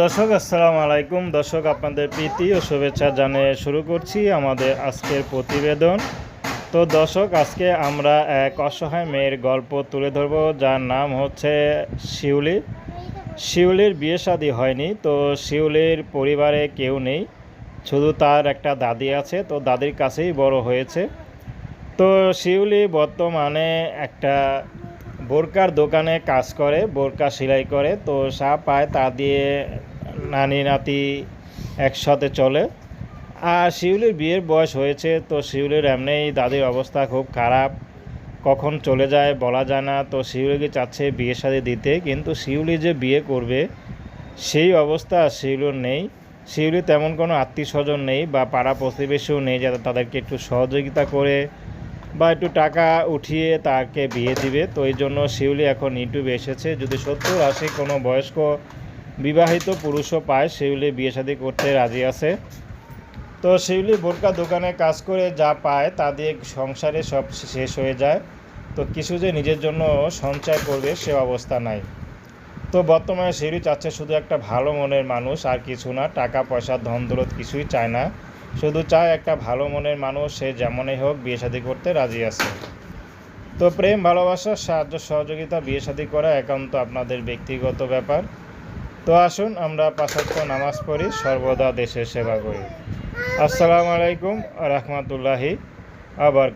দর্শক, আসসালামু আলাইকুম। দর্শক, আপনাদের প্রীতি ও শুভেচ্ছা জানিয়ে শুরু করছি আমাদের আজকের প্রতিবেদন। তো দর্শক, আজকে আমরা এক অসহায় মেয়ের গল্প তুলে ধরব, যার নাম হচ্ছে শিউলি। শিউলির বিয়ে শাদী হয়নি, তো শিউলির পরিবারে কেউ নেই। শুধু তার একটা দাদি আছে, তো দাদির কাছেই বড় হয়েছে। তো শিউলি বর্তমানে একটা বোরকার দোকানে কাজ করে, বোরকা সেলাই করে, তো সা পায় তা দিয়ে নানি নাতি একসাথে চলে। আর শিউলির বিয়ের বয়স হয়েছে, তো শিউলির এমনিই দাদির অবস্থা খুব খারাপ। কখন চলে যায় বলা যায় না, তো শিউলিকে চাচ্ছে বিয়ে শাদী দিতে? কিন্তু শিউলি যে বিয়ে করবে, সেই অবস্থা শিউলির নেই। শিউলি তেমন কোনো আত্মীয় স্বজন নেই বা পাড়া প্রতিবেশীও নেই যাতে তাদেরকে একটু সহযোগিতা করে বা একটু টাকা উঠিয়ে তাকে বিয়ে দিবে, তো এই জন্য শিউলি এখন ইউটিউবে এসেছে। যদি সত্তর আশি কোনো বয়স্ক বিবাহিত পুরুষও পায়, শিউলি বিয়ে শাদী করতে রাজি আছে। তো শিউলি বোরকা দোকানে কাজ করে যা পায় তা দিয়ে সংসারে সব শেষ হয়ে যায়। তো কিছু যে নিজের জন্য সঞ্চয় করবে সে অবস্থা নাই। তো বর্তমানে শিউলি চাচ্ছে শুধু একটা ভালো মনের মানুষ, আর কিছু না। টাকা পয়সা ধন দৌলত কিছুই চায় না। শুধু চায় একটা ভালো মনের মানুষ, সে যেমনই হোক বিয়ে শাদী করতে রাজি আছে। তো প্রেম, ভালোবাসা, সাহায্য, সহযোগিতা, বিয়ে শাদী করা একান্ত আপনাদের ব্যক্তিগত ব্যাপার। তো আসুন, আমরা পাঁচাত্য নামাজ পড়ি, সর্বদা দেশের সেবা করি। আসসালামু আলাইকুম, রহমতুল্লাহি আবার